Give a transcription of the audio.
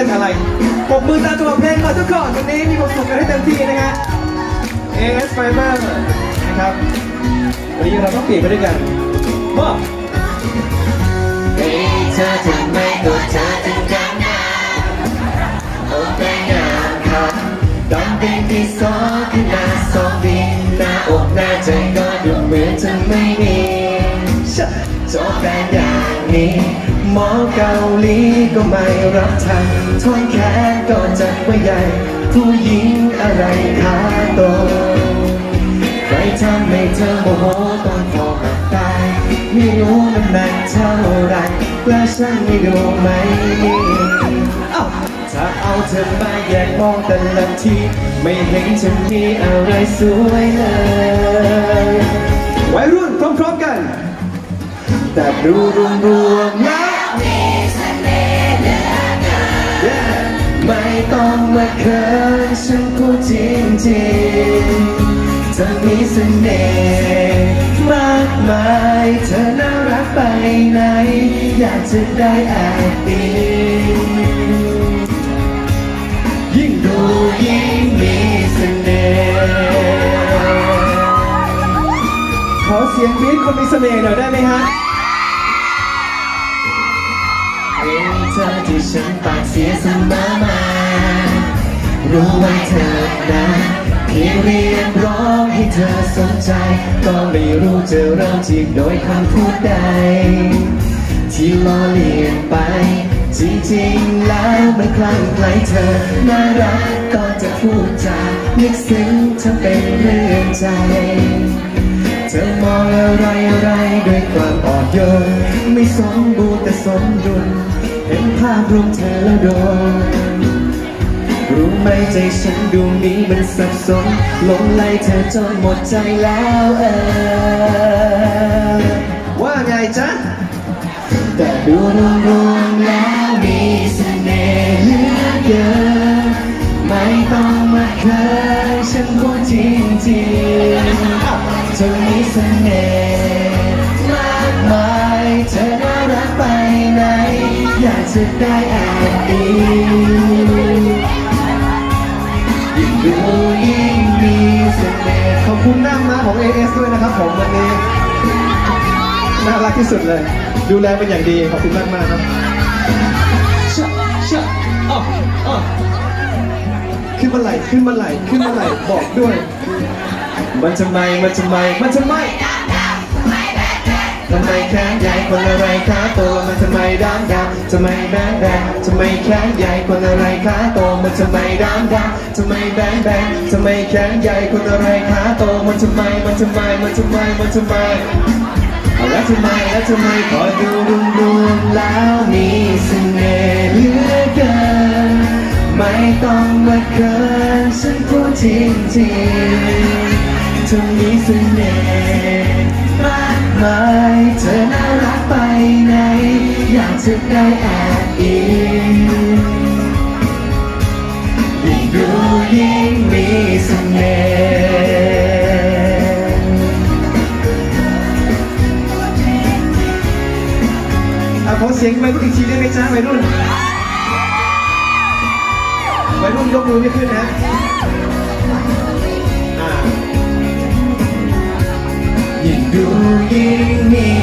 ต้นอะไรปกมือตามจังหวะเพลงก่อนทุกคนวันนี้มีความสุขกันให้เต็มที่นะฮะ AS Fiber นะครับวันนี้เราต้องเปลี่ยนไปด้วยกันว่าเฮ้ยเธอทำไมตัวเธอถึงกันหนาโอ้แต่งานครับตอนเป็นที่สองคือหน้าสองดีหน้าอกหน้าใจก็ดูเหมือนจะไม่มีจบแต่อย่างนี้ หมอเกาหลีก็ไม่รับทันท้องแขนก็จัดว่าใหญ่ ผู้หญิงอะไรขาโตใครทำให้เธอโมโหต้องพอกับตายไม่รู้น้ำหนักเท่าไรและฉันไม่ดูไหมเอ้าถ้าเอาเธอมาแยกมองแต่ละทีไม่เห็นจะมีอะไรสวยเลยวัยรุ่นพร้อมๆกัน แต่ดูรวมรวมๆแล้ จริงจริงๆเธอมีเสน่ห์มากมาย เธอน่ารักไปไหน อยากจะได้แอบอิงยิ่งดูยิ่งมีเสน่ห์ขอเสียงกรี๊ดคนมีเสน่ห์หน่อยได้ไหมฮะเห็นเธอที่ฉันปากเสียเสมอมา รู้ไว้เธอนะพี่เรียนร้องให้เธอสนใจ ก็ไม่รู้จะเริ่มจีบโดยคำพูดใด ที่ล้อเลียนไป จริงๆแล้วมันคลั่งไคล้เธอ น่ารักก็จะพูดจาลึกซึ้งเธอเป็นเรื่องใจเธอมองอะไรอะไรด้วยความอ่อนโยนไม่สมบูรณ์แต่สมดุลเห็นภาพรวมเธอแล้วโดน รู้ไหมใจฉันดวงนี้มันสับสนหลงไหลเธอจนหมดใจแล้วเออว่าไงจ๊ะ แต่ดูรวมๆแล้วมีเสน่ห์เหลือเกินไม่ต้องมาเคินฉันพูดจริงๆเธอมีเสน่ห์มากมายเธอน่ารักไปไหนอยากจะได้แอบอิ คุณหน้าม้าของ AS ด้วยนะครับผมวันนี้ น่ารักที่สุดเลย ดูแลเป็นอย่างดี ขอบคุณมากมากๆครับชะชะอ้ออ้อขึ้นมาไหลขึ้นมาไหลขึ้นมาไหลบอกด้วย มันจะไม่มันจะไม่มันจะไม่ ทำไมแขนใหญ่คนอะไรขาโตมันทำไมดำดำทำไมแบนแบนทำไมแขนใหญ่คนอะไรขาโตมันทำไมดำดำทำไมแบนแบนทำไมแขนใหญ่คนอะไรขาโตมันทำไมมันทำไมมันทำไมมันทำไมแล้วทำไมแล้วทำไมพอดูรวมรวมๆแล้วมีเสน่ห์เหลือเกินไม่ต้องมาเกินฉันพูดจริงจริงๆเธอมีเสน่ห์ จะได้แอบอิงยิ่งดูยิ่งมีเสน่ห์อะขอเสียงวัยรุ่นอีกทีได้ไหมจ๊ะวัยรุ่นวัยรุ่นยกมือไม่ขึ้นนะยิ่งดูยิ่งมี